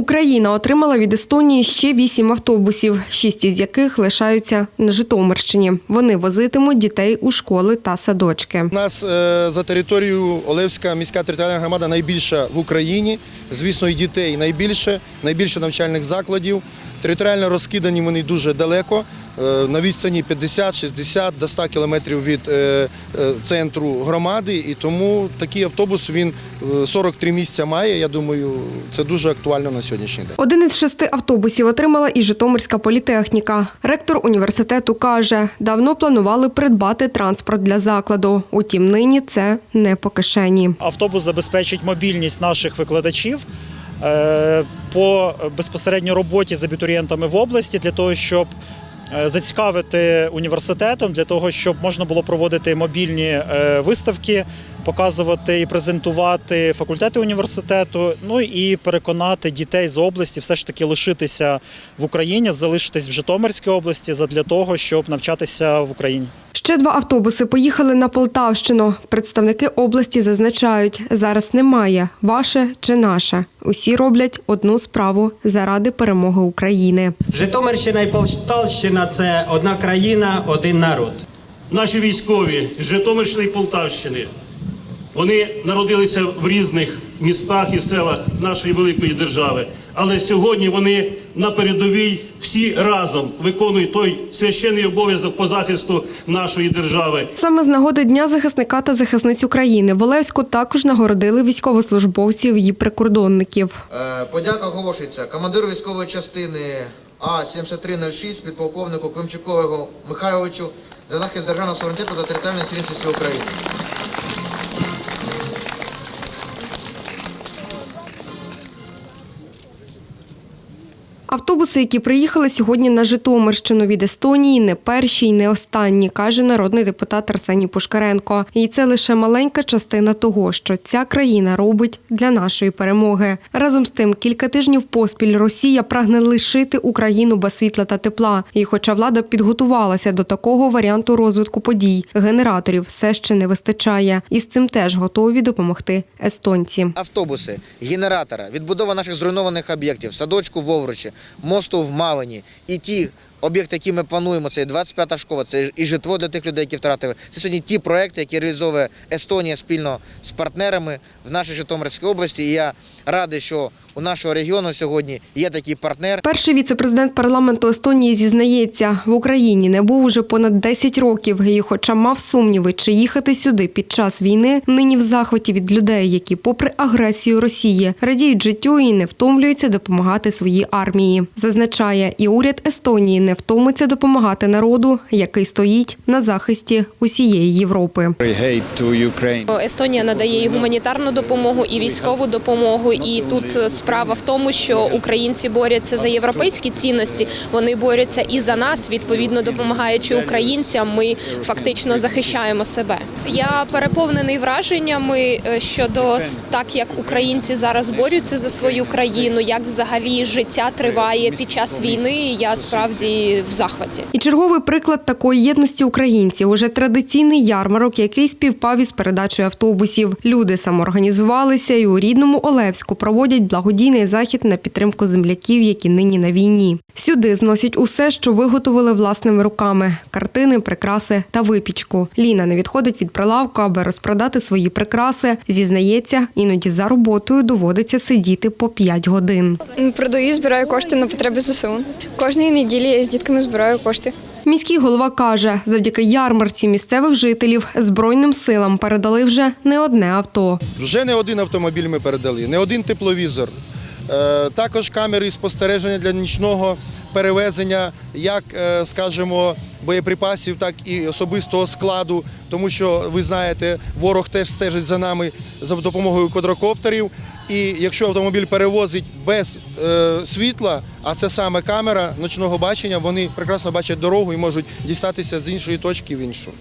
Україна отримала від Естонії ще вісім автобусів, шість із яких лишаються на Житомирщині. Вони возитимуть дітей у школи та садочки. У нас е, за територією Олевська міська територіальна громада найбільша в Україні. Звісно, і дітей найбільше, найбільше навчальних закладів. Територіально розкидані вони дуже далеко, на відстані 50-60 до 100 кілометрів від е, е, центру громади. І тому такий автобус він е, 43 місця має. Я думаю, це дуже актуально на сьогоднішній день. Один із шести автобусів отримала і Житомирська політехніка. Ректор університету каже, давно планували придбати транспорт для закладу. Утім, нині це не по кишені. Автобус забезпечить мобільність наших викладачів е, по безпосередньо роботі з абітурієнтами в області для того, щоб е, зацікавити університетом, для того, щоб можна було проводити мобільні е, виставки, показувати і презентувати факультети університету. Ну і переконати дітей з області все ж таки лишитися в Україні, залишитись в Житомирській області задля того, щоб навчатися в Україні. Ще два автобуси поїхали на Полтавщину. Представники області зазначають, зараз немає ваше чи наше. Усі роблять одну справу заради перемоги України. Житомирщина і Полтавщина це одна країна, один народ. Наші військові з Житомирщини і Полтавщини. Вони народилися в різних містах і селах нашої великої держави. Але сьогодні вони на передовій всі разом виконують той священний обов'язок по захисту нашої держави. Саме з нагоди Дня захисника та захисниць України в Олевську також нагородили військовослужбовців і прикордонників. Е, Подяка оголошується командиру військової частини А-7306 підполковнику Климчукову Михайловичу за захист державного суверенітету та територіальної цілісності України. Автобуси, які приїхали сьогодні на Житомирщину від Естонії, не перші й не останні, каже народний депутат Арсеній Пушкаренко. І це лише маленька частина того, що ця країна робить для нашої перемоги. Разом з тим, кілька тижнів поспіль Росія прагне лишити Україну без світла та тепла. І, хоча влада підготувалася до такого варіанту розвитку подій, генераторів все ще не вистачає. І з цим теж готові допомогти естонці. Автобуси, генератора, відбудова наших зруйнованих об'єктів, садочку в Овручі, мосту в Мавині і ті об'єкти, які ми плануємо, це і 25-та школа, це і житло для тих людей, які втратили. Це сьогодні ті проекти, які реалізовує Естонія спільно з партнерами в нашій Житомирській області. І я радий, що у нашого регіону сьогодні є такий партнер. Перший віце-президент парламенту Естонії зізнається, в Україні не був уже понад 10 років. І, хоча мав сумніви, чи їхати сюди під час війни, нині в захваті від людей, які, попри агресію Росії, радіють життю і не втомлюються допомагати своїй армії. Зазначає, і уряд Естонії не втомиться допомагати народу, який стоїть на захисті усієї Європи. Естонія надає і гуманітарну допомогу, і військову допомогу. І тут справа в тому, що українці борються за європейські цінності. Вони борються і за нас, відповідно допомагаючи українцям. Ми фактично захищаємо себе. Я переповнений враженнями е, щодо так, як українці зараз борються за свою країну, як взагалі життя триває під час війни. Я справді в захваті. І черговий приклад такої єдності українців уже традиційний ярмарок, який співпав із передачею автобусів. Люди самоорганізувалися і у рідному Олевську проводять благодійний захід на підтримку земляків, які нині на війні. Сюди зносять усе, що виготовили власними руками: картини, прикраси та випічку. Ліна не відходить від прилавку, аби розпродати свої прикраси. Зізнається, іноді за роботою доводиться сидіти по 5 годин. Продаю, збираю кошти на потреби ЗСУ. Кожної неділі я з дітками збираю кошти. Міський голова каже, завдяки ярмарці місцевих жителів Збройним силам передали вже не одне авто. Вже не один автомобіль ми передали, не один тепловізор. Е, Також камери спостереження для нічного перевезення, як, е, скажімо, боєприпасів, так і особистого складу. Тому що ви знаєте, ворог теж стежить за нами за допомогою квадрокоптерів. І якщо автомобіль перевозить без е, світла, а це саме камера ночного бачення, вони прекрасно бачать дорогу і можуть дістатися з іншої точки в іншу.